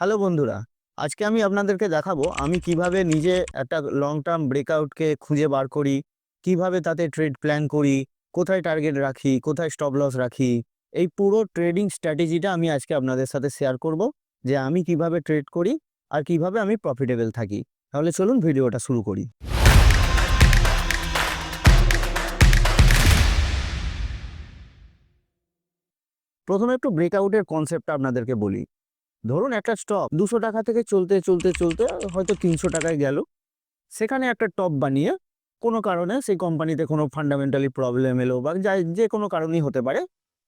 Hello বন্ধুরা, আজকে আমি আপনাদেরকে দেখাবো আমি কীভাবে নিজে একটা লং টার্ম ব্রেকআউটকে খুঁজে বার করি, কীভাবে তাতে ট্রেড প্ল্যান করি, কোথায় টার্গেট রাখি, কোথায় স্টপ লস রাখি, এই পুরো ট্রেডিং স্ট্র্যাটেজিটা আমি আজকে আপনাদের সাথে শেয়ার করব যে আমি কীভাবে ট্রেড করি আর কীভাবে আমি প্রফিটেবল থাকি। তাহলে চলুন ভিডিওটা শুরু করি। প্রথমে একটু ব্রেকআউটের কনসেপ্টটা আপনাদেরকে বলি। ধরুন একটা স্টক দুশো টাকা থেকে চলতে চলতে চলতে হয়তো তিনশো টাকায় গেল। সেখানে একটা টপ বানিয়ে কোনো কারণে সেই কোম্পানিতে কোনো ফান্ডামেন্টালি প্রবলেম এলো বা যা যে কোনো কারণেই হতে পারে,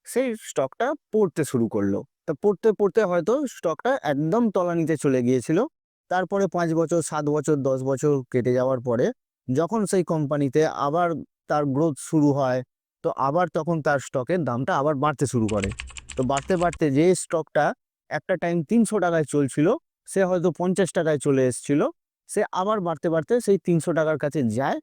সেই স্টকটা পড়তে শুরু করল। তা পড়তে পড়তে হয়তো স্টকটা একদম তলানিতে চলে গিয়েছিল। তারপরে পাঁচ বছর, সাত বছর, দশ বছর কেটে যাওয়ার পরে যখন সেই কোম্পানিতে আবার তার গ্রোথ শুরু হয়, তো আবার তখন তার স্টকের দামটা আবার বাড়তে শুরু করে। তো বাড়তে বাড়তে যে স্টকটা একটা টাইম তিনশো টাকায় চলছিল, সে হয়তো পঞ্চাশ টাকায় চলে এসেছিল, সে আবার বাড়তে বাড়তে সেই তিনশো টাকার কাছে যায়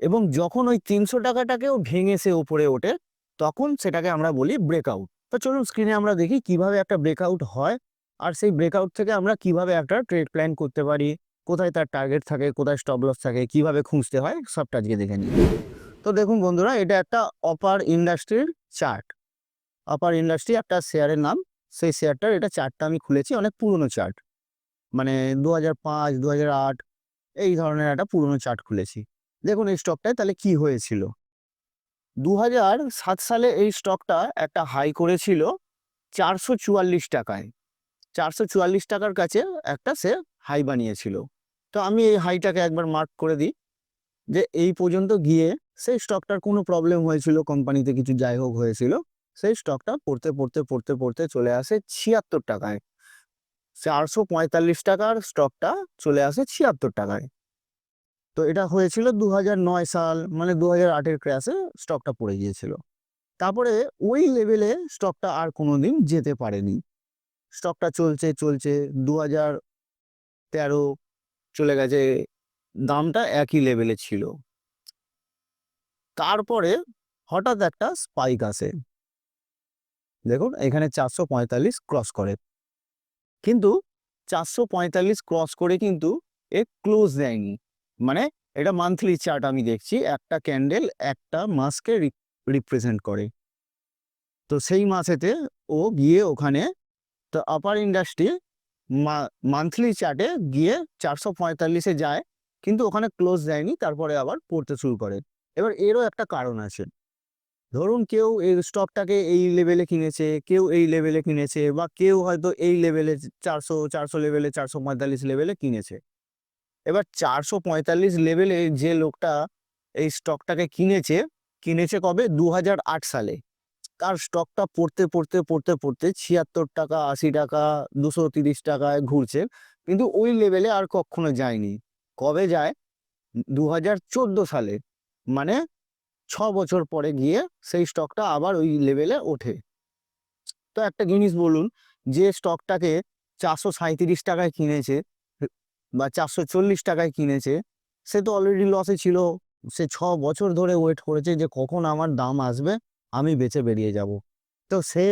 এবং যখন ওই তিনশো টাকাটাকেও ভেঙে সে ওপরে ওঠে, তখন সেটাকে আমরা বলি ব্রেকআউট তো চলুন স্ক্রিনে আমরা দেখি কীভাবে একটা ব্রেকআউট হয় আর সেই ব্রেকআউট থেকে আমরা কীভাবে একটা ট্রেড প্ল্যান করতে পারি, কোথায় তার টার্গেট থাকে, কোথায় স্টপ লস থাকে, কীভাবে খুঁজতে হয়, সবটা আজকে দেখে নিই। তো দেখুন বন্ধুরা, এটা একটা অপার ইন্ডাস্ট্রির চার্ট অপার ইন্ডাস্ট্রি একটা শেয়ারের নাম। সেই শেয়ারটার এটা চার্টটা আমি খুলেছি, অনেক পুরনো চার্ট। মানে দু হাজার পাঁচ দু হাজার আট, এই ধরনের একটা পুরনো চার্ট খুলেছি। দেখুন এই স্টকটায় তাহলে কি হয়েছিল? দু হাজার সাত সালে এই স্টকটা একটা হাই করেছিল চারশো চুয়াল্লিশ টাকায়। চারশো চুয়াল্লিশ টাকার কাছে একটা সে হাই বানিয়েছিল। তো আমি এই হাইটাকে একবার মার্ক করে দিই যে এই পর্যন্ত গিয়ে সেই স্টকটার কোনো প্রবলেম হয়েছিল, কোম্পানিতে কিছু যাই হোক হয়েছিল সেই স্টকটা পড়তে পড়তে পড়তে পড়তে চলে আসে ছিয়াত্তর টাকায়। চারশো পঁয়তাল্লিশ টাকার স্টকটা চলে আসে ছিয়াত্তর টাকায়। তো এটা হয়েছিল দু নয় সাল মানে দু হাজার আটের ক্র্যাশে স্টকটা পড়ে গিয়েছিল। তারপরে ওই লেভেলে স্টকটা আর কোনোদিন যেতে পারেনি। স্টকটা চলছে চলছে দু হাজার তেরো চলে গেছে, দামটা একই লেভেলে ছিল। তারপরে হঠাৎ একটা স্পাইক আসে। দেখুন, এখানে চারশো পঁয়তাল্লিশ ক্রস করে। কিন্তু চারশো পঁয়তাল্লিশ ক্রস করে কিন্তু এ ক্লোজ দেয়নি। মানে এটা মান্থলি চার্ট আমি দেখছি, একটা ক্যান্ডেল একটা মাসকে রিপ্রেজেন্ট করে। তো সেই মাসেতে ও গিয়ে ওখানে তো আপার ইন্ডাস্ট্রি মান্থলি চার্টে গিয়ে চারশো পঁয়তাল্লিশে যায়, কিন্তু ওখানে ক্লোজ দেয়নি, তারপরে আবার পড়তে শুরু করে। এবার এরও একটা কারণ আছে। ধরুন কেউ এই স্টকটাকে এই লেভেলে কিনেছে, কেউ এই লেভেলে কিনেছে বা কেউ হয়তো এই লেভেলে চারশো চারশো লেভেলে, চারশো পঁয়তাল্লিশ লেভেলে কিনেছে। এবার চারশো পঁয়তাল্লিশ লেভেলে যে লোকটা এই স্টকটাকে কিনেছে কিনেছে কবে? দু সালে। তার স্টকটা পড়তে পড়তে পড়তে পড়তে ছিয়াত্তর টাকা, আশি টাকা, দুশো তিরিশ টাকায় ঘুরছে। কিন্তু ওই লেভেলে আর কখনো যায়নি। কবে যায়? দু হাজার চোদ্দ সালে। মানে ছ বছর পরে গিয়ে সেই স্টকটা আবার ওই লেভেলে ওঠে। তো একটা জিনিস বলুন, যে স্টকটাকে চারশো সাঁইত্রিশ টাকায় কিনেছে, বা চারশো চল্লিশ টাকায় কিনেছে, সে তো অলরেডি লসে ছিল। সে ছ বছর ধরে ওয়েট করেছে যে কখন আমার দাম আসবে, আমি বেঁচে বেরিয়ে যাব। তো সে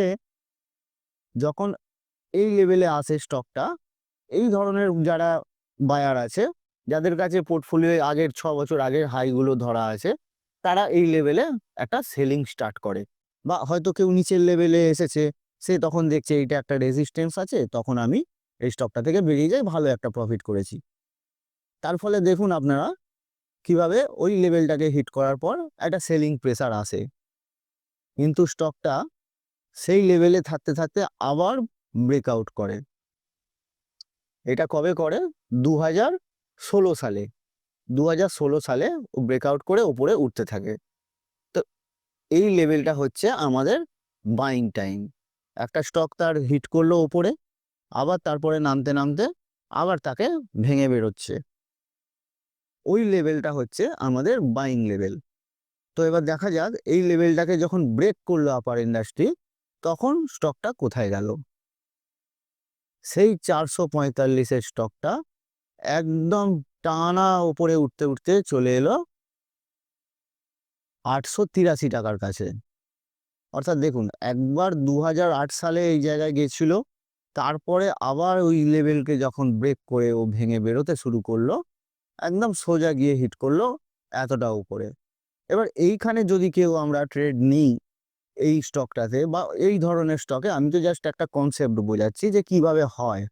যখন এই লেভেলে আসে স্টকটা এই ধরনের যারা বায়ার আছে, যাদের কাছে পোর্টফোলিও আগের ছ বছর আগের হাইগুলো ধরা আছে তারা এই লেভেলে একটা সেলিং স্টার্ট করে। বা হয়তো কেউ নিচের লেভেলে এসেছে, সে তখন দেখছে এইটা একটা রেজিস্ট্যান্স আছে, তখন আমি এই স্টকটা থেকে বেরিয়ে যাই, ভালো একটা প্রফিট করেছি। তার ফলে দেখুন আপনারা কীভাবে ওই লেভেলটাকে হিট করার পর একটা সেলিং প্রেসার আসে। কিন্তু স্টকটা সেই লেভেলে থাকতে থাকতে আবার ব্রেকআউট করে। এটা কবে করে? দু হাজার ষোলো সালে। দু হাজার ষোলো সালে ব্রেকআউট করে ওপরে উঠতে থাকে। তো এই লেভেলটা হচ্ছে আমাদের বাইং টাইম একটা স্টক তার হিট করল ওপরে, আবার তারপরে নামতে নামতে আবার তাকে ভেঙে বেরোচ্ছে। ওই লেভেলটা হচ্ছে আমাদের বাইং লেভেল তো এবার দেখা যাক, এই লেভেলটাকে যখন ব্রেক করল আপার ইন্ডাস্ট্রি তখন স্টকটা কোথায় গেল? সেই চারশো পঁয়তাল্লিশের স্টকটা একদম টানা উপরে উঠতে উঠতে চলে এলো আটশো তিরাশি টাকার কাছে। অর্থাৎ দেখুন, একবার দু সালে এই জায়গায় গেছিল, তারপরে আবার ওই লেভেলকে যখন ব্রেক করে ও ভেঙে বেরোতে শুরু করল, একদম সোজা গিয়ে হিট করল এতটা উপরে। এবার এইখানে যদি কেউ আমরা ট্রেড নিই এই স্টকটাতে বা এই ধরনের স্টকে, আমি তো জাস্ট একটা কনসেপ্ট বোঝাচ্ছি যে কীভাবে হয়।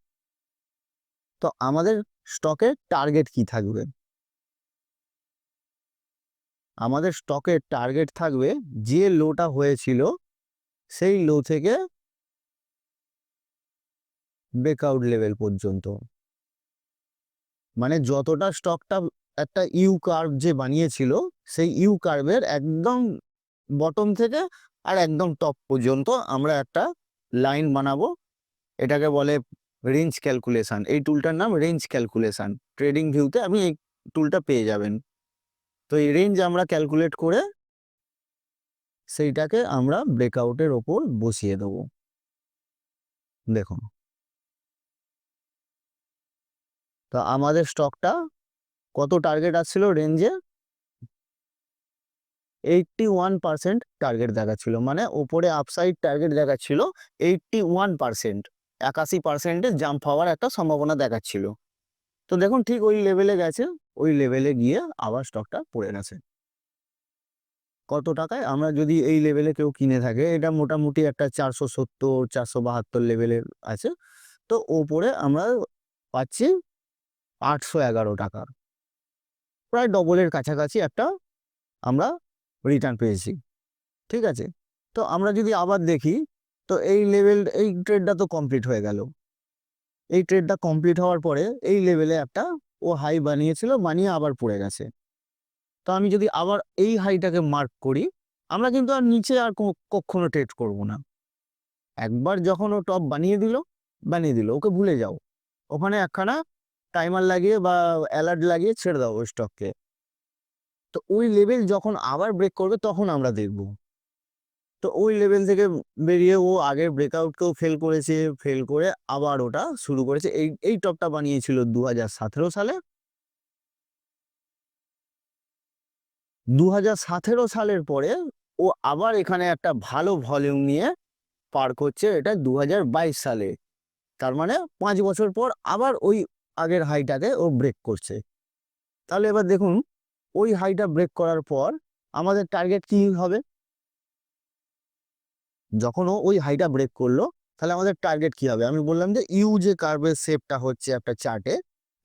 তো আমাদের স্টকের টার্গেট কি থাকবে? আমাদের স্টকের টার্গেট থাকবে যে লোটা হয়েছিল, সেই লো থেকে ব্রেকআউট লেভেল পর্যন্ত। মানে যতটা স্টকটা একটা ইউ কার্ভ যে বানিয়েছিল, সেই ইউ কার্ভের একদম বটম থেকে আর একদম টপ পর্যন্ত আমরা একটা লাইন বানাবো। এটাকে বলে রেঞ্জ ক্যালকুলেশন এই টুলটার নাম রেঞ্জ ক্যালকুলেশন ট্রেডিং ভিউতে আপনি এই টুলটা পেয়ে যাবেন। তো এই রেঞ্জ আমরা ক্যালকুলেট করে সেইটাকে আমরা ব্রেকআউটের ওপর বসিয়ে দেব। দেখুন। তো আমাদের স্টকটা কত টার্গেট আসছিল রেঞ্জে এইটটি ওয়ান পার্সেন্ট টার্গেট দেখাচ্ছিল মানে ওপরে আপসাইড টার্গেট দেখাচ্ছিল এইটটি ওয়ান পার্সেন্ট একাশি পার্সেন্টের জাম্প হওয়ার একটা সম্ভাবনা দেখাচ্ছিল। তো দেখুন, ঠিক ওই লেভেলে গেছে, ওই লেভেলে গিয়ে আবার স্টকটা পড়ে গেছে। কত টাকায়? আমরা যদি এই লেভেলে কেউ কিনে থাকে, এটা মোটামুটি একটা চারশো সত্তর, চারশো বাহাত্তর লেভেলের আছে। তো ওপরে আমরা পাচ্ছি আটশো এগারো টাকা। প্রায় ডবলের কাছাকাছি একটা আমরা রিটার্ন পেয়েছি। ঠিক আছে? তো আমরা যদি আবার দেখি তো এই লেভেল এই ট্রেডটা তো কমপ্লিট হয়ে গেল। এই ট্রেডটা কমপ্লিট হওয়ার পরে এই লেভেলে একটা ও হাই বানিয়েছিল, বানিয়ে আবার পড়ে গেছে। তো আমি যদি আবার এই হাইটাকে মার্ক করি, আমরা কিন্তু আর নিচে আর কখনো ট্রেড করব না। একবার যখন ও টপ বানিয়ে দিল বানিয়ে দিল, ওকে ভুলে যাও। ওখানে একখানা টাইমার লাগিয়ে বা অ্যালার্ট লাগিয়ে ছেড়ে দাও ওই স্টককে তো ওই লেভেল যখন আবার ব্রেক করবে, তখন আমরা দেখব। তো ওই লেভেল থেকে বেরিয়ে ও আগের ব্রেকআউটকেও ফেল করেছে ফেল করে আবার ওটা শুরু করেছে। এই এই টপটা বানিয়েছিল দু হাজার সতেরো সালে। দু হাজার সতেরো সালের পরে ও আবার এখানে একটা ভালো ভলিউম নিয়ে পার করছে, এটা দু হাজার বাইশ সালে। তার মানে পাঁচ বছর পর আবার ওই আগের হাইটাকে ও ব্রেক করছে। তাহলে এবার দেখুন, ওই হাইটা ব্রেক করার পর আমাদের টার্গেট কি হবে? যখন ও ওই হাইটা ব্রেক করল, তাহলে আমাদের টার্গেট কি হবে? আমি বললাম যে ইউ যে কার্ভের শেপটা হচ্ছে একটা চার্টে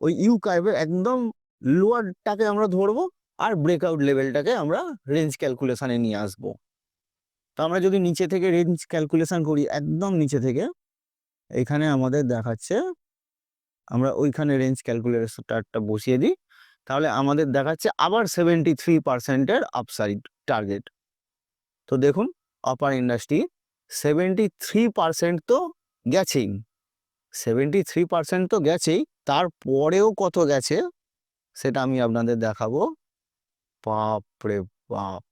ওই ইউ কার্ভের একদম লোয়ারটাকে আমরা ধরবো আর ব্রেকআউট লেভেলটাকে আমরা রেঞ্জ ক্যালকুলেশানে নিয়ে আসব। তো আমরা যদি নিচে থেকে রেঞ্জ ক্যালকুলেশান করি, একদম নিচে থেকে, এখানে আমাদের দেখাচ্ছে, আমরা ওইখানে রেঞ্জ ক্যালকুলেশনটা বসিয়ে দিই, তাহলে আমাদের দেখাচ্ছে আবার সেভেন্টি থ্রি পার্সেন্টের আপসাইড টার্গেট তো দেখুন অপার ইন্ডাস্ট্রি সেভেন্টি থ্রি পার্সেন্ট তো গেছেই। সেভেন্টি থ্রি পার্সেন্ট তো গেছেই, তারপরেও কত গেছে সেটা আমি আপনাদের দেখাবো। বাপরে বাপ!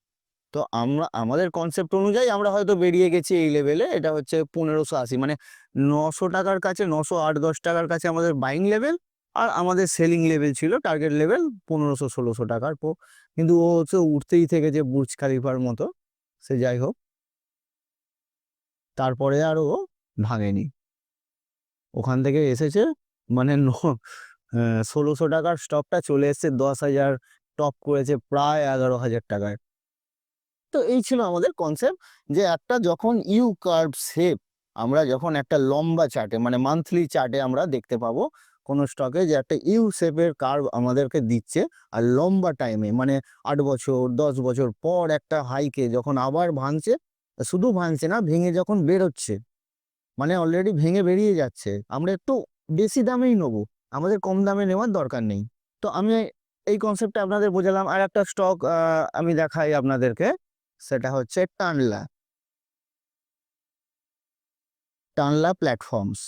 তো আমরা, আমাদের কনসেপ্ট অনুযায়ী আমরা হয়তো বেরিয়ে গেছি এই লেভেলে এটা হচ্ছে পনেরোশো আশি মানে নশো টাকার কাছে, নশো আট, দশ টাকার কাছে আমাদের বাইং লেভেল আর আমাদের সেলিং লেভেল ছিল টার্গেট লেভেল পনেরোশো, ষোলোশো টাকার। পো কিন্তু ও হচ্ছে উঠতেই থেকে যে বুর্জ খালিফার মতো। সে যাই হোক তারপরে আর ও ভাঙেনি। ওখান থেকে এসেছে মানে ষোলোশো টাকার স্টকটা চলে এসছে, দশ হাজার টপ করেছে প্রায় এগারো হাজার টাকায়। তো এই ছিল আমাদের কনসেপ্ট যে একটা যখন ইউ কার্ভ শেপ আমরা যখন একটা লম্বা চার্টে মানে মান্থলি চার্টে আমরা দেখতে পাবো কোনো স্টকে যে একটা ইউ শেপের কার্ভ আমাদেরকে দিচ্ছে, আর লম্বা টাইমে মানে আট বছর, দশ বছর পর একটা হাইকে যখন আবার ভাঙছে শুধু ভাঙছে না, ভেঙে যখন বেরোচ্ছে মানে অলরেডি ভেঙে বেরিয়ে যাচ্ছে, আমরা একটু বেশি দামেই নেব। আমাদের কম দামে নেওয়ার দরকার নেই। তো আমি এই কনসেপ্টটা আপনাদের বোঝালাম। আর একটা স্টক আমি দেখাই আপনাদেরকে। সেটা হচ্ছে টানলা। টানলা প্ল্যাটফর্মস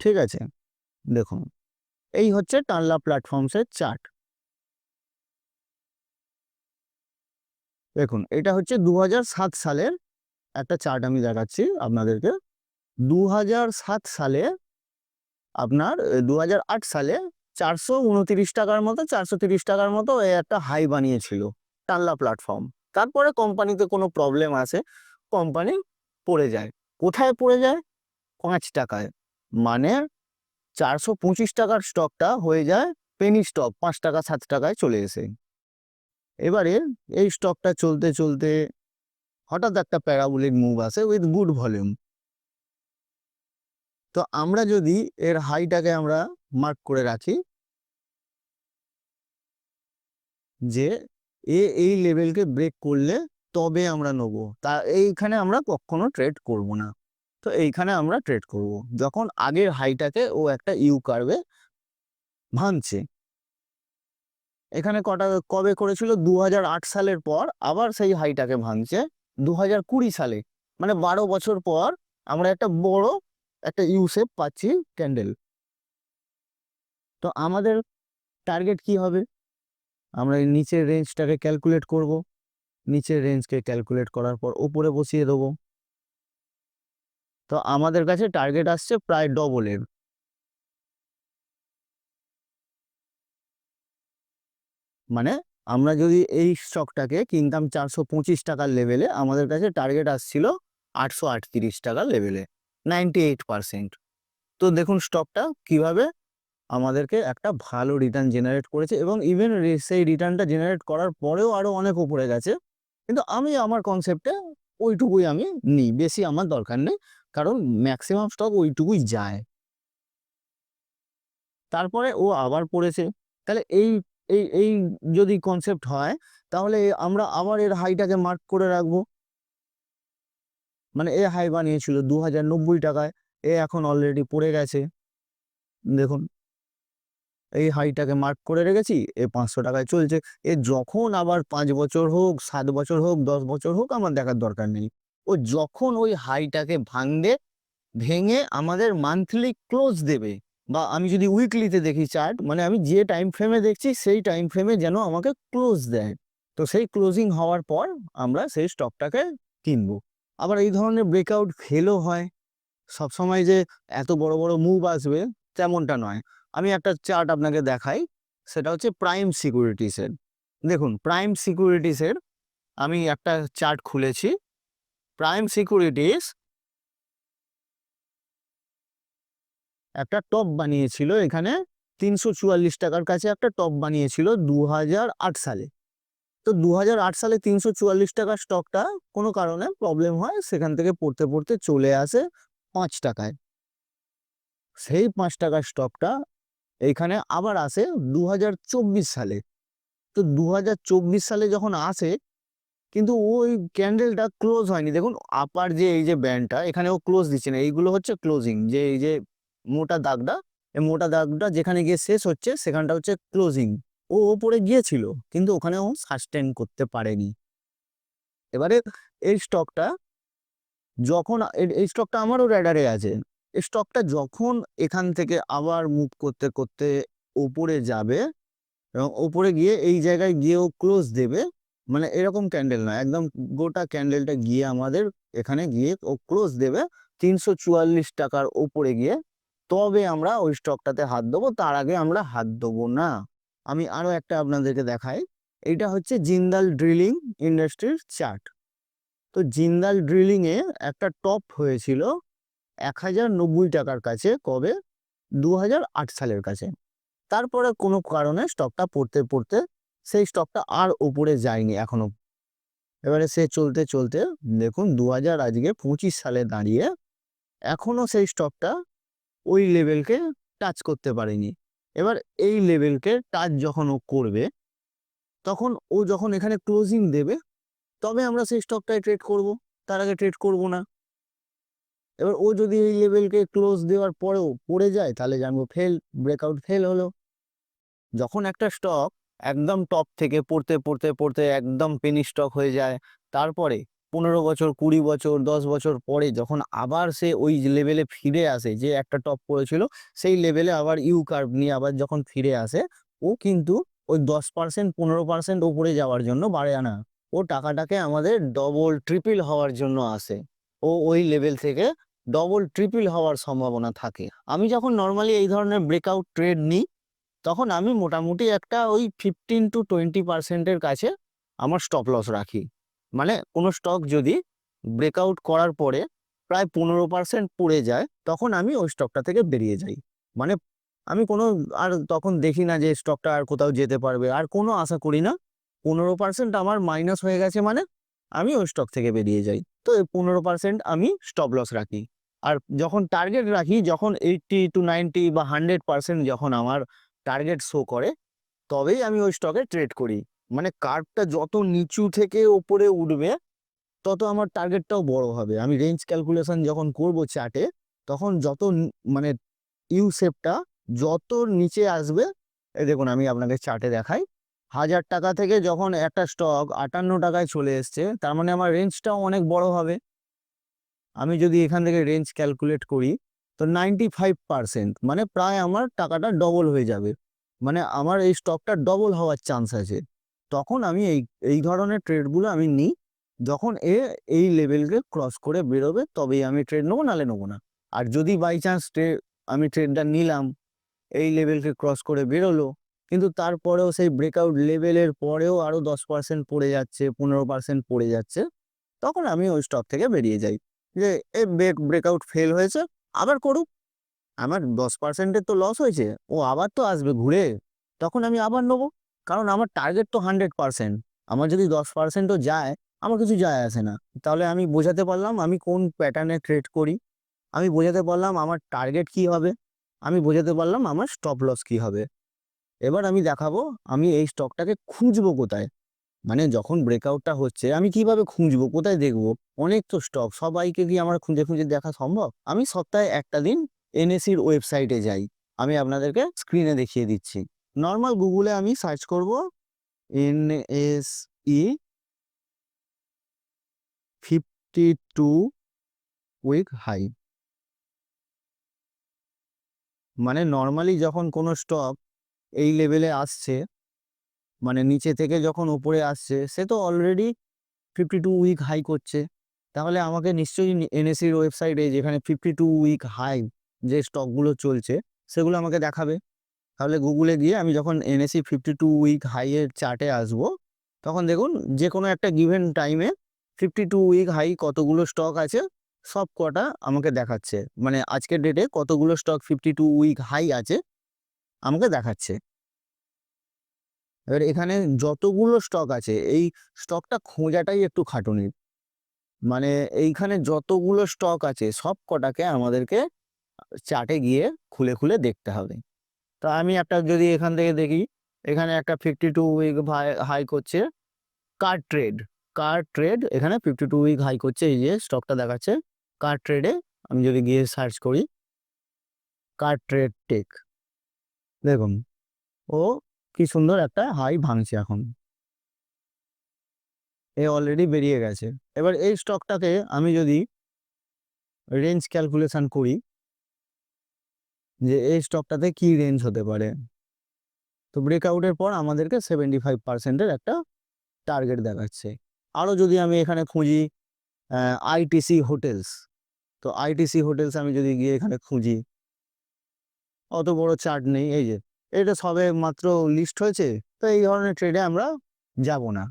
ঠিক আছে? দেখুন। এই হচ্ছে টানলা প্ল্যাটফর্মসের চার্ট দেখুন, এটা হচ্ছে দু হাজার সাত সালের একটা চার্ট আমি দেখাচ্ছি আপনাদেরকে। দু হাজার সাত সালে আপনার দু হাজার আট সালে চারশো উনতিরিশ টাকার মতো, চারশো তিরিশ টাকার মতো একটা হাই বানিয়েছিল টানলা প্ল্যাটফর্ম তারপরে কোম্পানিতে কোনো প্রবলেম আছে, কোম্পানি পড়ে যায়। কোথায় পড়ে যায়? পাঁচ টাকায়। মানে চারশো পঁচিশ টাকার স্টকটা হয়ে যায় পেনি স্টক পাঁচ টাকা, সাত টাকায় চলে এসে। এবারে এই স্টকটা চলতে চলতে হঠাৎ একটা প্যারাবোলিক মুভ আসে উইথ গুড ভলিউম তো আমরা যদি এর হাইটাকে আমরা মার্ক করে রাখি, যে এ এই লেভেলকে ব্রেক করলে তবে আমরা নেব। তা এইখানে আমরা কখনো ট্রেড করব না। তো এইখানে আমরা ট্রেড করব। যখন আগের হাইটাকে ও একটা ইউ কার্ভে ভাঙছে। এখানে কটা, কবে করেছিল? দু হাজার আট সালের পর আবার সেই হাইটাকে ভাঙছে দু হাজার কুড়ি সালে। মানে বারো বছর পর আমরা একটা বড় একটা ইউ শেপ পাচ্ছি ক্যান্ডেল তো আমাদের টার্গেট কি হবে? আমরা নিচের রেঞ্জটাকে ক্যালকুলেট করব। নিচের রেঞ্জকে ক্যালকুলেট করার পর ওপরে বসিয়ে দেবো। তো আমাদের কাছে টার্গেট আসছে প্রায় ডবলের মানে আমরা যদি এই স্টকটাকে কিনতাম চারশো পঁচিশ টাকার লেভেলে আমাদের কাছে টার্গেট আসছিল আটশো আটত্রিশ টাকার লেভেলে নাইনটি এইট পারসেন্ট তো দেখুন স্টকটা কীভাবে আমাদেরকে একটা ভালো রিটার্ন জেনারেট করেছে এবং ইভেন সেই রিটার্নটা জেনারেট করার পরেও আরও অনেক উপরে গেছে। কিন্তু আমি আমার কনসেপ্টে ওইটুকুই আমি নিই, বেশি আমার দরকার নেই, কারণ ম্যাক্সিমাম স্টক ওইটুকুই যায়। তারপরে ও আবার পড়েছে। তাহলে এই এই এই যদি কনসেপ্ট হয়, তাহলে আমরা আবার এর হাইটাকে মার্ক করে রাখব। মানে এ হাই বানিয়েছিল দু হাজার নব্বই টাকায়, এ এখন অলরেডি পড়ে গেছে। দেখুন, এই হাইটাকে মার্ক করে রেখেছি, এ পাঁচশো টাকায় চলছে। এ যখন আবার পাঁচ বছর হোক, সাত বছর হোক, দশ বছর হোক, আমার দেখার দরকার নেই। ও যখন ওই হাইটাকে ভাঙবে, ভেঙে আমাদের মান্থলি ক্লোজ দেবে। বা আমি যদি উইকলিতে দেখি চার্ট মানে আমি যে টাইম ফ্রেমে দেখছি, সেই টাইম ফ্রেমে যেন আমাকে ক্লোজ দেয়। তো সেই ক্লোজিং হওয়ার পর আমরা সেই স্টকটাকে কিনবো। আবার এই ধরনের ব্রেকআউট ফেলও হয়। সবসময় যে এত বড় বড় মুভ আসবে, তেমনটা নয়। আমি একটা চার্ট আপনাকে দেখাই, সেটা হচ্ছে প্রাইম সিকিউরিটিসের দেখুন প্রাইম সিকিউরিটিসের আমি একটা চার্ট খুলেছি। প্রাইম সিকিউরিটিস একটা টপ বানিয়েছিল এখানে তিনশো চুয়াল্লিশ টাকার কাছে একটা টপ বানিয়েছিল দু সালে। তো দু সালে তিনশো চুয়াল্লিশ টাকার স্টকটা কোনো কারণে প্রবলেম হয়, সেখান থেকে পড়তে পড়তে চলে আসে পাঁচ টাকায়। সেই পাঁচ টাকার স্টকটা এইখানে আবার আসে দু হাজার চব্বিশ সালে। তো দু হাজার চব্বিশ সালে যখন আসে, কিন্তু ওই ক্যান্ডেলটা ক্লোজ হয়নি। দেখুন আপার যে এই যে ব্যান্ডটা এখানে ও ক্লোজ দিচ্ছে না। এইগুলো হচ্ছে ক্লোজিং যে এই যে মোটা দাগটা, এই মোটা দাগটা যেখানে গিয়ে শেষ হচ্ছে সেখানটা হচ্ছে ক্লোজিং ও ওপরে গিয়েছিল, কিন্তু ওখানে ও সাস্টেন করতে পারেনি। এবারে এই স্টকটা যখন, এই স্টকটা আমারও র্যাডারে আছে। এই স্টকটা যখন এখান থেকে আবার মুভ করতে করতে ওপরে যাবে, এবং ওপরে গিয়ে এই জায়গায় গিয়ে ও ক্লোজ দেবে মানে এরকম ক্যান্ডেল নয়, একদম গোটা ক্যান্ডেলটা গিয়ে আমাদের এখানে গিয়ে ও ক্লোজ দেবে। তিনশো চুয়াল্লিশ টাকার ওপরে গিয়ে তবে আমরা ওই স্টকটাতে হাত দেবো, তার আগে আমরা হাত দেবো না। আমি আরও একটা আপনাদেরকে দেখাই, এইটা হচ্ছে জিন্দাল ড্রিলিং ইন্ডাস্ট্রির চার্ট। তো জিন্দাল ড্রিলিংয়ে একটা টপ হয়েছিল এক হাজার নব্বই টাকার কাছে, কবে? দু হাজার আট সালের কাছে। তারপরে কোনো কারণে স্টকটা পড়তে পড়তে সেই স্টকটা আর ওপরে যায়নি এখনও। এবারে সে চলতে চলতে দেখুন দু হাজার আজকে পঁচিশ সালে দাঁড়িয়ে এখনও সেই স্টকটা ওই লেভেলকে টাচ করতে পারেনি। এবার এই লেভেলকে টাচ যখন ও করবে, তখন ও যখন এখানে ক্লোজিং দেবে, তবে আমরা সেই স্টকটায় ট্রেড করব, তার আগে ট্রেড করব না। এবার ও যদি এই লেভেলকে ক্লোজ দেওয়ার পরেও পড়ে যায়, তাহলে জানব ফেল ব্রেকআউট ফেল হলো। যখন একটা স্টক একদম টপ থেকে পড়তে পড়তে পড়তে একদম পেনি স্টক হয়ে যায়, তারপরে পনেরো বছর, কুড়ি বছর, দশ বছর পরে যখন আবার সে ওই লেভেলে ফিরে আসে, যে একটা টপ করেছিল সেই লেভেলে আবার ইউ কার্ভ নিয়ে আবার যখন ফিরে আসে, ও কিন্তু ওই দশ পার্সেন্ট পনেরো পার্সেন্ট ওপরে যাওয়ার জন্য বাড়ে আনা ও টাকাটাকে আমাদের ডবল ট্রিপল হওয়ার জন্য আসে। ও ওই লেভেল থেকে ডবল ট্রিপল হওয়ার সম্ভাবনা থাকে। আমি যখন নর্মালি এই ধরনের ব্রেকআউট ট্রেড নিই, তখন আমি মোটামুটি একটা ওই ফিফটিন টু টোয়েন্টি পার্সেন্টের কাছে আমার স্টপ লস রাখি। মানে কোনো স্টক যদি ব্রেকআউট করার পরে প্রায় পনেরো পার্সেন্ট পড়ে যায়, তখন আমি ওই স্টকটা থেকে বেরিয়ে যাই। মানে আমি কোনো আর তখন দেখি না যে স্টকটা আর কোথাও যেতে পারবে। আর কোনো আশা করি না, পনেরো পার্সেন্ট আমার মাইনাস হয়ে গেছে মানে আমি ওই স্টক থেকে বেরিয়ে যাই। তো এই পনেরো পার্সেন্ট আমি স্টপ লস রাখি। আর যখন টার্গেট রাখি, যখন এইটটি টু নাইনটি বা হান্ড্রেড পার্সেন্ট যখন আমার টার্গেট শো করে, তবেই আমি ওই স্টকে ট্রেড করি। মানে কার্ভটা যত নিচু থেকে ওপরে উঠবে, তত আমার টার্গেটটাও বড় হবে। আমি রেঞ্জ ক্যালকুলেশন যখন করব চার্টে তখন যত মানে ইউ শেপটা যত নিচে আসবে এই দেখুন আমি আপনাকে চার্টে দেখাই। হাজার টাকা থেকে যখন একটা স্টক আটান্ন টাকায় চলে এসছে, তার মানে আমার রেঞ্জটাও অনেক বড় হবে। আমি যদি এখান থেকে রেঞ্জ ক্যালকুলেট করি, তো নাইনটি ফাইভ পার্সেন্ট মানে প্রায় আমার টাকাটা ডবল হয়ে যাবে। মানে আমার এই স্টকটা ডবল হওয়ার চান্স আছে। তখন আমি এই এই ধরনের ট্রেডগুলো আমি নিই। যখন এ, এই লেভেলকে ক্রস করে বেরোবে, তবেই আমি ট্রেড নেব, নালে নেব না। আর যদি বাই চান্স আমি ট্রেডটা নিলাম, এই লেভেলকে ক্রস করে বেরোলো, কিন্তু তারপরেও সেই ব্রেকআউট লেভেলের পরেও আরও দশ পার্সেন্ট পড়ে যাচ্ছে, পনেরো পার্সেন্ট পড়ে যাচ্ছে, তখন আমি ওই স্টক থেকে বেরিয়ে যাই। যে, এ ব্রেক, ব্রেকআউট ফেল হয়েছে, আবার করুক। আমার দশ পার্সেন্টের তো লস হয়েছে, ও আবার তো আসবে ঘুরে, তখন আমি আবার নেব। কারণ আমার টার্গেট তো হান্ড্রেড পার্সেন্ট আমার যদি দশ পার্সেন্টও যায়, আমার কিছু যায় আসে না। তাহলে আমি বোঝাতে পারলাম আমি কোন প্যাটার্নে ট্রেড করি। আমি বোঝাতে পারলাম আমার টার্গেট কি হবে। আমি বোঝাতে পারলাম আমার স্টপ লস কি হবে। এবার আমি দেখাবো আমি এই স্টকটাকে খুঁজবো কোথায়। মানে যখন ব্রেকআউটটা হচ্ছে, আমি কীভাবে খুঁজবো, কোথায় দেখব? অনেক তো স্টক সবাইকে কি আমার খুঁজে খুঁজে দেখা সম্ভব? আমি সপ্তাহে একটা দিন এনএসির ওয়েবসাইটে যাই। আমি আপনাদেরকে স্ক্রিনে দেখিয়ে দিচ্ছি। নর্মাল গুগলে আমি সার্চ করব N S E fifty two week high মানে নর্মালি যখন কোনো স্টক এই লেভেলে আসছে মানে নিচে থেকে যখন ওপরে আসছে, সে তো already fifty two week high করছে। তাহলে আমাকে নিশ্চয়ই এনএসির ওয়েবসাইটে যেখানে ফিফটি টু উইক হাই যে স্টকগুলো চলছে, সেগুলো আমাকে দেখাবে। তাহলে গুগলে গিয়ে আমি যখন এনএসি ফিফটি টু উইক হাইয়ের চার্টে আসব, তখন দেখুন যে কোনো একটা গিভেন টাইমে ফিফটি টু উইক হাই কতগুলো স্টক আছে, সব কটা আমাকে দেখাচ্ছে। মানে আজকের ডেটে কতগুলো stock fifty two week high আছে, আমাকে দেখাচ্ছে। এবার এখানে যতগুলো স্টক আছে, এই স্টকটা খোঁজাটাই একটু খাটুনির মানে এইখানে যতগুলো স্টক আছে, সব কটাকে আমাদেরকে চার্টে গিয়ে খুলে খুলে দেখতে হবে। তো আমি একটা যদি এখান থেকে দেখি, এখানে একটা ফিফটি টু উইক হাই করছে। কার ট্রেড কার ট্রেড এখানে ফিফটি টু উইক হাই করছে, এই যে স্টকটা দেখাচ্ছে। কার ট্রেডে আমি যদি গিয়ে সার্চ করি কার ট্রেড টেক দেখুন, ও কি সুন্দর একটা হাই ভাঙছে এখন। এ অলরেডি বেরিয়ে গেছে। এবার এই স্টকটাকে আমি যদি রেঞ্জ ক্যালকুলেশন করি যে এই স্টকটাতে কি রেঞ্জ হতে পারে? তো ব্রেকআউটের পর আমাদেরকে সেভেন্টি ফাইভ পার্সেন্টের একটা টার্গেট দেখাচ্ছে। আরও যদি আমি এখানে খুঁজি আইটিসি হোটেলস তো আইটিসি হোটেলস আমি যদি গিয়ে এখানে খুঁজি, অত বড় চার্ট নেই, এই যে, এটা সবে মাত্র লিস্ট হয়েছে, তো এই ধরনের ট্রেডে আমরা যাব না।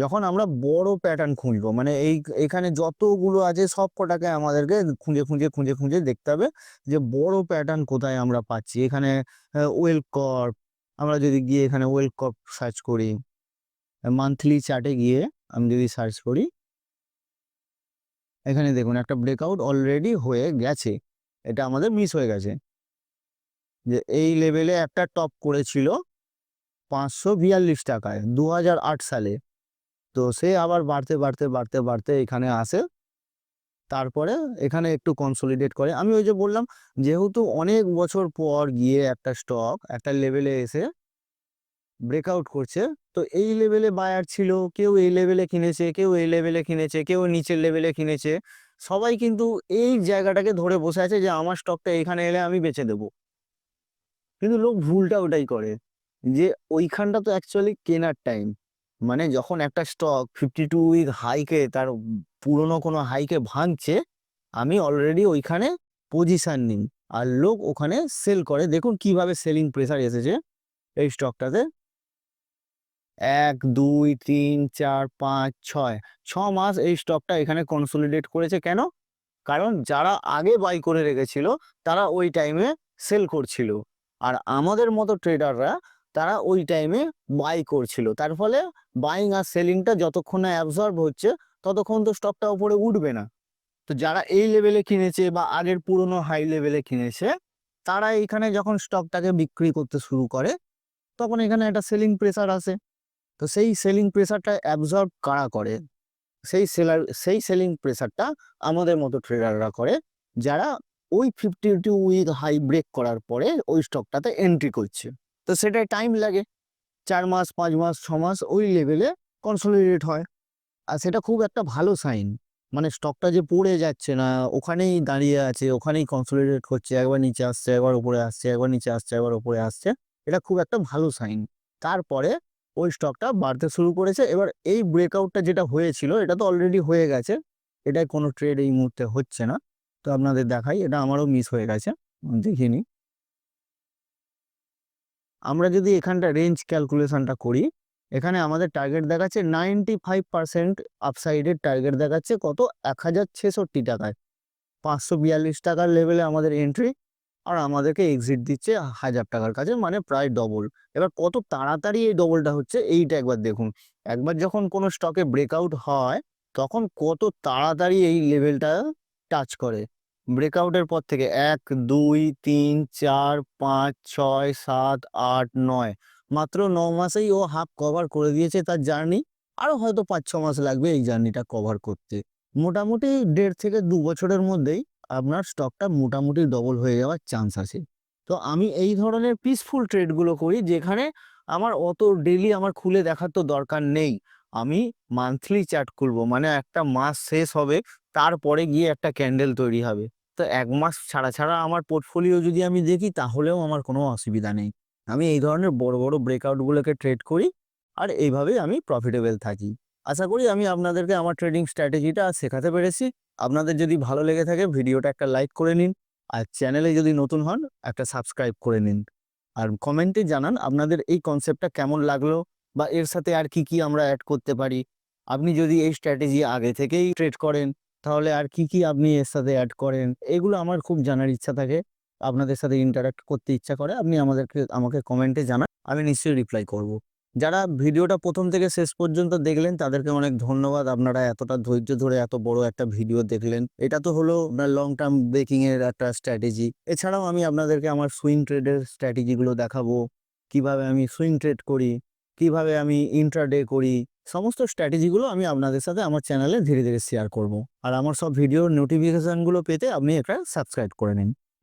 যখন আমরা বড় প্যাটার্ন খুঁজবো মানে এই, এখানে যতগুলো আছে সব কটাকে আমাদেরকে খুঁজে খুঁজে খুঁজে খুঁজে দেখতে হবে যে বড় প্যাটার্ন কোথায় আমরা পাচ্ছি। এখানে ওয়েল কর্প আমরা যদি গিয়ে এখানে ওয়েল কর্প সার্চ করি মান্থলি চার্টে গিয়ে আমি যদি সার্চ করি, এখানে দেখুন একটা ব্রেকআউট অলরেডি হয়ে গেছে। এটা আমাদের মিস হয়ে গেছে। যে এই লেভেলে একটা টপ করেছিল পাঁচশো বিয়াল্লিশ টাকায় দু হাজার আট সালে। তো সে আবার বাড়তে বাড়তে বাড়তে বাড়তে এখানে আসে। তারপরে এখানে একটু কনসলিডেট করে। আমি ওই যে বললাম, যেহেতু অনেক বছর পর গিয়ে একটা স্টক একটা লেভেলে এসে ব্রেকআউট করছে, তো এই লেভেলে বায়ার ছিল, কেউ এই লেভেলে কিনেছে, কেউ এই লেভেলে কিনেছে, কেউ নিচের লেভেলে কিনেছে, সবাই কিন্তু এই জায়গাটাকে ধরে বসে আছে যে আমার স্টকটা এখানে এলে আমি বেচে দেবো। কিন্তু লোক ভুলটা ওটাই করে, যে ওইখানটা তো অ্যাকচুয়ালি কেনার টাইম মানে যখন একটা স্টক ফিফটি টু উইক হাইকে তার পুরনো কোনো হাইকে ভাঙছে, আমি অলরেডি ওইখানে পজিশান নিই। আর লোক ওখানে সেল করে। দেখুন কীভাবে সেলিং প্রেসার এসেছে এই স্টকটাতে এক, দুই, তিন, চার, পাঁচ, ছয়, ছ মাস এই স্টকটা এখানে কনসোলিডেট করেছে। কেন? কারণ যারা আগে বাই করে রেখেছিল, তারা ওই টাইমে সেল করছিল। আর আমাদের মতো ট্রেডাররা তারা ওই টাইমে বাই করছিল। তার ফলে বাইং আর সেলিংটা যতক্ষণ না অ্যাবজর্ব হচ্ছে, ততক্ষণ তো স্টকটা উপরে উঠবে না। তো যারা এই লেভেলে কিনেছে বা আগের পুরনো হাই লেভেলে কিনেছে, তারা এখানে যখন স্টকটাকে বিক্রি করতে শুরু করে, তখন এখানে একটা সেলিং প্রেসার আসে। তো সেই সেলিং প্রেসারটা অ্যাবজর্ব কারা করে? সেই সেলার সেই সেলিং প্রেসারটা আমাদের মতো ট্রেডাররা করে, যারা ওই fifty two week high break করার পরে ওই স্টকটাতে এন্ট্রি করছে। তো সেটাই টাইম লাগে। চার মাস, পাঁচ মাস, ছ মাস ওই লেভেলে কনসোলিডেট হয়। আর সেটা খুব একটা ভালো সাইন মানে স্টকটা যে পড়ে যাচ্ছে না, ওখানেই দাঁড়িয়ে আছে, ওখানেই কনসোলিডেট হচ্ছে, একবার নিচে আসছে, একবার উপরে আসছে, একবার নিচে আসছে, একবার উপরে আসছে, এটা খুব একটা ভালো সাইন তারপরে ওই স্টকটা বাড়তে শুরু করেছে। এবার এই ব্রেকআউটটা যেটা হয়েছিল, এটা তো অলরেডি হয়ে গেছে। এটাই কোনো ট্রেড এই মুহূর্তে হচ্ছে না। তো আপনাদের দেখাই, এটা আমারও মিস হয়ে গেছে। দেখিনি। আমরা যদি এখানটা রেঞ্জ ক্যালকুলেশনটা করি, এখানে আমাদের টার্গেট দেখাচ্ছে নাইনটি ফাইভ পার্সেন্ট আপসাইডের টার্গেট দেখাচ্ছে কত? এক হাজার ছেষট্টি টাকায়। পাঁচশো বিয়াল্লিশ টাকার লেভেলে আমাদের এন্ট্রি আর আমাদেরকে এক্সিট দিচ্ছে হাজার টাকার কাছে মানে প্রায় ডবল এবার কত তাড়াতাড়ি এই ডবলটা হচ্ছে, এইটা একবার দেখুন। একবার যখন কোনো স্টকে ব্রেকআউট হয়, তখন কত তাড়াতাড়ি এই লেভেলটা টাচ করে। ব্রেকআউটের পর থেকে এক, দুই, তিন, চার, পাঁচ, ছয়, সাত, আট, নয়। মাত্র ন মাসেই ও হাফ কভার করে দিয়েছে তার জার্নি আরও হয়তো পাঁচ, ছ মাস লাগবে এই জার্নিটা কভার করতে। মোটামুটি দেড় থেকে দু বছরের মধ্যেই আপনার স্টকটা মোটামুটি ডবল হয়ে যাওয়ার চান্স আছে। তো আমি এই ধরনের পিসফুল ট্রেডগুলো করি যেখানে আমার অত ডেলি আমার খুলে দেখার তো দরকার নেই। আমি মান্থলি চার্ট খুলবো মানে একটা মাস শেষ হবে, তারপরে গিয়ে একটা ক্যান্ডেল তৈরি হবে। তো এক মাস ছাড়া ছাড়া আমার পোর্টফোলিও যদি আমি দেখি, তাহলেও আমার কোনো অসুবিধা নেই। আমি এই ধরনের বড় বড় ব্রেকআউটগুলোকে ট্রেড করি আর এইভাবেই আমি প্রফিটেবল থাকি। আশা করি আমি আপনাদেরকে আমার ট্রেডিং স্ট্র্যাটেজিটা শেখাতে পেরেছি। আপনাদের যদি ভালো লেগে থাকে, ভিডিওটা একটা লাইক করে নিন আর চ্যানেলে যদি নতুন হন, একটা সাবস্ক্রাইব করে নিন। আর কমেন্টে জানান আপনাদের এই কনসেপ্টটা কেমন লাগল বা এর সাথে আর কি কি আমরা অ্যাড করতে পারি। আপনি যদি এই স্ট্র্যাটেজি আগে থেকেই ট্রেড করেন তাহলে আর কি কি আপনি এর সাথে অ্যাড করেন? এগুলো আমার খুব জানার ইচ্ছা থাকে। আপনাদের সাথে ইন্টারাক্ট করতে ইচ্ছা করে। আপনি আমাদেরকে, আমাকে কমেন্টে জানান, আমি নিশ্চয়ই রিপ্লাই করব। যারা ভিডিওটা প্রথম থেকে শেষ পর্যন্ত দেখলেন, তাদেরকে অনেক ধন্যবাদ। আপনারা এতটা ধৈর্য ধরে এত বড় একটা ভিডিও দেখলেন। এটা তো হলো লং টার্ম ব্রেকিং এর একটা স্ট্র্যাটেজি এছাড়াও আমি আপনাদেরকে আমার সুইং ট্রেডের স্ট্র্যাটেজিগুলো দেখাবো। কীভাবে আমি সুইং ট্রেড করি? কীভাবে আমি ইন্ট্রাডে করি? সমস্ত স্ট্র্যাটেজিগুলো আমি আপনাদের সাথে আমার চ্যানেলে ধীরে ধীরে শেয়ার করব। আর আমার সব ভিডিওর নোটিফিকেশানগুলো পেতে আপনি একটা সাবস্ক্রাইব করে নিন।